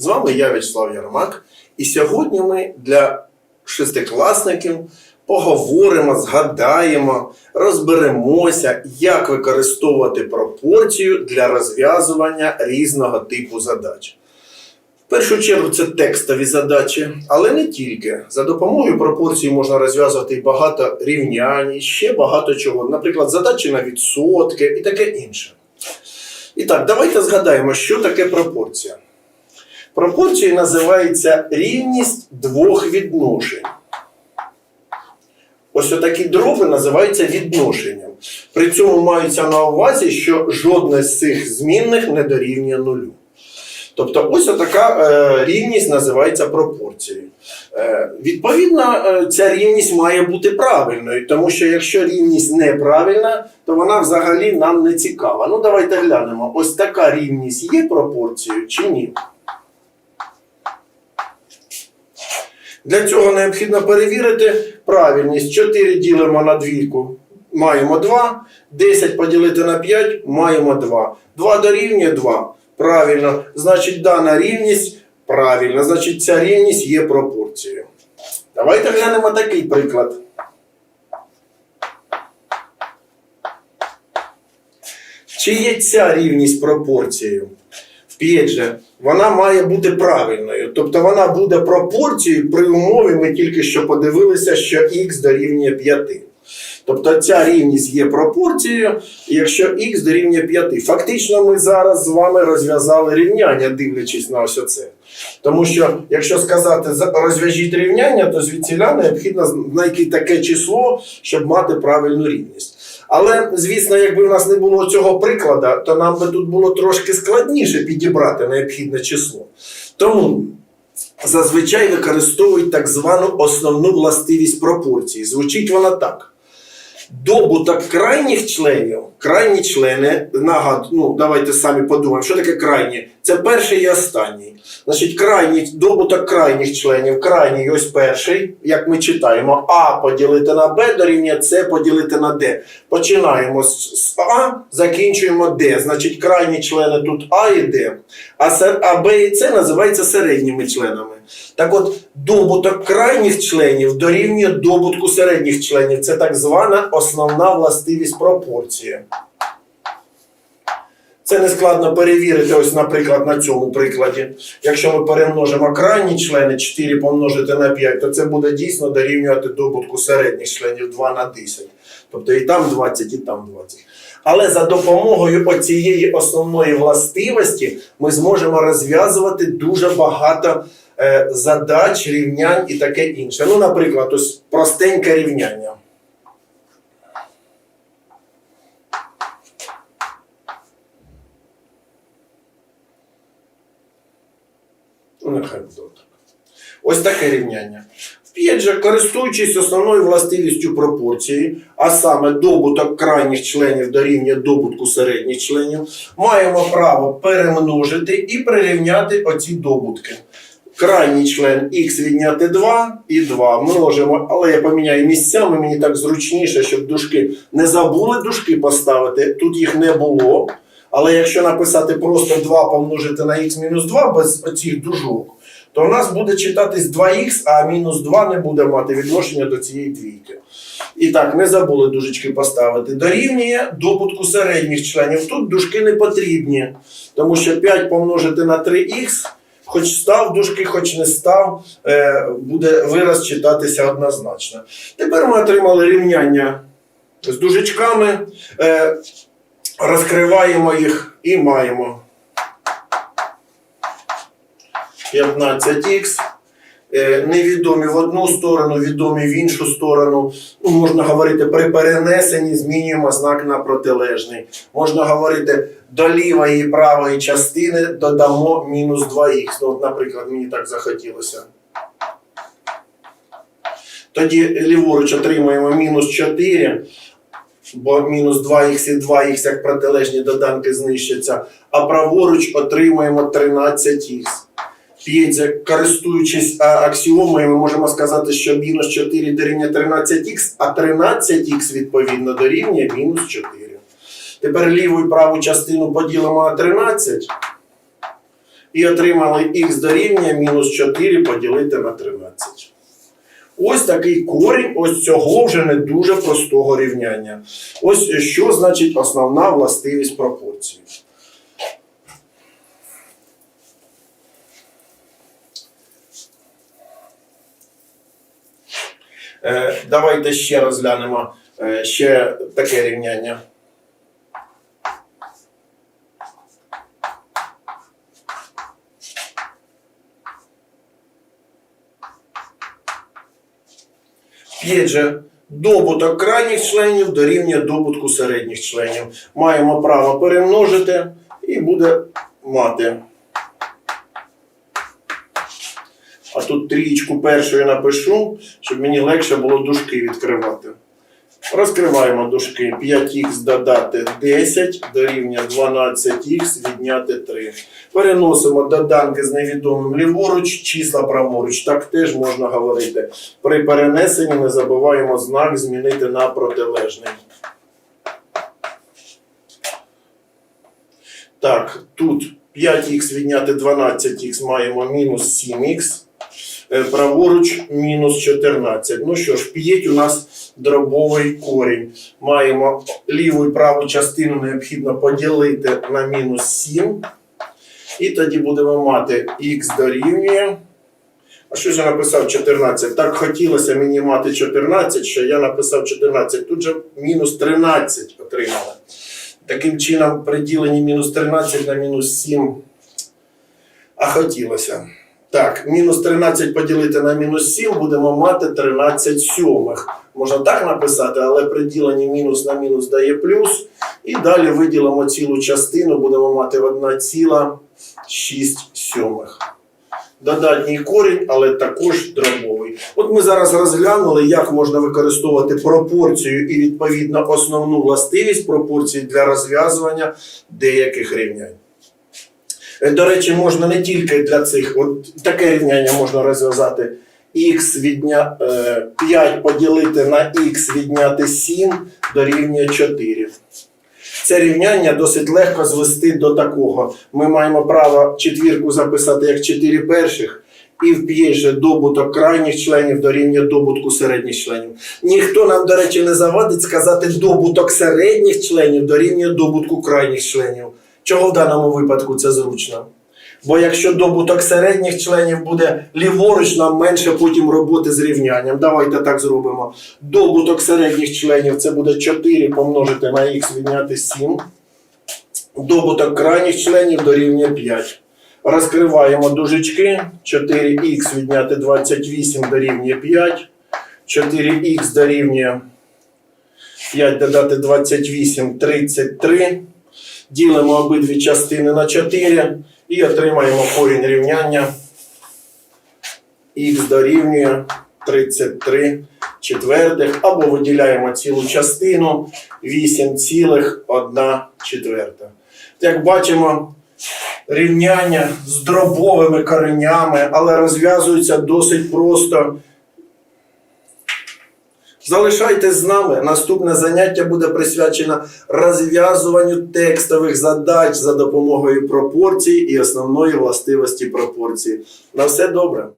З вами я, Вячеслав Ярмак, і сьогодні ми для шестикласників поговоримо, згадаємо, розберемося, як використовувати пропорцію для розв'язування різного типу задач. В першу чергу це текстові задачі, але не тільки. За допомогою пропорції можна розв'язувати багато рівнянь, і ще багато чого. Наприклад, задачі на відсотки і таке інше. І так, давайте згадаємо, що таке пропорція. Пропорцією називається рівність двох відношень. Ось отакі дроби називаються відношенням. При цьому маються на увазі, що жодне з цих змінних не дорівнює нулю. Тобто, ось така е, рівність називається пропорцією. Е, відповідно, е, ця рівність має бути правильною, тому що якщо рівність неправильна, то вона взагалі нам не цікава. Ну, давайте глянемо, ось така рівність є пропорцією чи ні. Для цього необхідно перевірити правильність. 4 ділимо на двійку, маємо 2. 10 поділити на 5, маємо 2. 2 дорівнює 2. Правильно. Значить, дана рівність правильна. Значить, ця рівність є пропорцією. Давайте глянемо такий приклад. Чи є ця рівність пропорцією? Вп'ять вона має бути правильною. Тобто вона буде пропорцією при умові, ми тільки що подивилися, що х дорівнює 5. Тобто ця рівність є пропорцією, якщо х дорівнює 5. Фактично, ми зараз з вами розв'язали рівняння, дивлячись на ось це. Тому що, якщо сказати розв'яжіть рівняння, то звідсіля необхідно знайти таке число, щоб мати правильну рівність. Але, звісно, якби в нас не було цього прикладу, то нам би тут було трошки складніше підібрати необхідне число. Тому зазвичай використовують так звану основну властивість пропорції. Звучить вона так. Добуток крайніх членів, крайні члени, нагад, ну давайте самі подумаємо, що таке крайні? Це перший і останній. Значить, крайній, добуток крайніх членів, крайній ось перший, як ми читаємо, А поділити на Б дорівнює С поділити на Д. Починаємо з, А, закінчуємо Д. Значить, крайні члени тут А і Д. А Б і С називаються середніми членами. Так от, добуток крайніх членів дорівнює добутку середніх членів. Це так звана основна властивість пропорції. Це не складно перевірити, ось, наприклад, на цьому прикладі. Якщо ми перемножимо крайні члени 4 помножити на 5, то це буде дійсно дорівнювати добутку середніх членів 2 на 10. Тобто і там 20, і там 20. Але за допомогою оцієї основної властивості ми зможемо розв'язувати дуже багато задач, рівнянь і таке інше. Ну, наприклад, ось простеньке рівняння. Ну. Ось таке рівняння. Же, користуючись основною властивістю пропорції, а саме добуток крайніх членів дорівнює добутку середніх членів, маємо право перемножити і прирівняти оці добутки. Крайній член х відняти 2 і 2 множимо, але я поміняю місцями, мені так зручніше, щоб дужки не забули дужки поставити. Тут їх не було. Але якщо написати просто 2 помножити на х мінус 2 без оцих дужок, то в нас буде читатись 2х, а мінус 2 не буде мати відношення до цієї двійки. І так, не забули дужечки поставити. Дорівнює добутку середніх членів. Тут дужки не потрібні, тому що 5 помножити на 3х, хоч став дужки, хоч не став, е, буде вираз читатися однозначно. Тепер ми отримали рівняння з дужечками, е, розкриваємо їх і маємо. 15х. Е, Невідомі в одну сторону, відомі в іншу сторону. Ну, можна говорити, при перенесенні змінюємо знак на протилежний. Можна говорити, до лівої і правої частини додамо мінус 2х. Ну, наприклад, мені так захотілося. Тоді ліворуч отримуємо мінус 4, бо мінус 2х і 2х як протилежні доданки знищаться, а праворуч отримуємо 13х. П'єдзя, користуючись аксіомою, ми можемо сказати, що мінус 4 дорівнює 13х, а 13х відповідно дорівнює мінус 4. Тепер ліву і праву частину поділимо на 13. І отримали х дорівнює мінус 4 поділити на 13. Ось такий корінь ось цього вже не дуже простого рівняння. Ось що значить основна властивість пропорції. Давайте ще розглянемо е, ще таке рівняння. П'ять добуток крайніх членів дорівнює добутку середніх членів. Маємо право перемножити і буде мати. А тут трієчку першою напишу, щоб мені легше було дужки відкривати. Розкриваємо дужки. 5х додати 10 дорівнює 12х відняти 3. Переносимо доданки з невідомим ліворуч, числа праворуч. Так теж можна говорити. При перенесенні не забуваємо знак змінити на протилежний. Так, тут 5х відняти 12х маємо мінус 7х. Е, Праворуч мінус 14. Ну що ж, п'ять у нас дробовий корінь. Маємо ліву і праву частину необхідно поділити на мінус 7. І тоді будемо мати х дорівнює. А що я написав 14? Так хотілося мені мати 14, що я написав 14. Тут же мінус 13 отримали. Таким чином, при діленні мінус 13 на мінус 7. А хотілося. Так, мінус 13 поділити на мінус 7 будемо мати 13 сьомих. Можна так написати, але при діленні мінус на мінус дає плюс. І далі виділимо цілу частину, будемо мати 1,6 сьомих. Додатній корінь, але також дробовий. От ми зараз розглянули, як можна використовувати пропорцію і відповідно основну властивість пропорції для розв'язування деяких рівнянь. Е, До речі, можна не тільки для цих, от таке рівняння можна розв'язати. х відня, е, 5 поділити на х відняти 7 дорівнює 4. Це рівняння досить легко звести до такого. Ми маємо право четвірку записати як 4 перших, і в п'є же добуток крайніх членів дорівнює добутку середніх членів. Ніхто нам, до речі, не завадить сказати добуток середніх членів дорівнює добутку крайніх членів. Чого в даному випадку це зручно? Бо якщо добуток середніх членів буде ліворуч, нам менше потім роботи з рівнянням. Давайте так зробимо. Добуток середніх членів це буде 4 помножити на х відняти 7. Добуток крайніх членів дорівнює 5. Розкриваємо дужечки. 4х відняти 28 дорівнює 5. 4х дорівнює 5 додати 28 33. Ділимо обидві частини на 4 і отримаємо корінь рівняння. Х дорівнює 33 четвертих, або виділяємо цілу частину 8,1 четверта. Як бачимо, рівняння з дробовими коренями, але розв'язуються досить просто. Залишайтесь з нами. Наступне заняття буде присвячено розв'язуванню текстових задач за допомогою пропорцій і основної властивості пропорції. На все добре.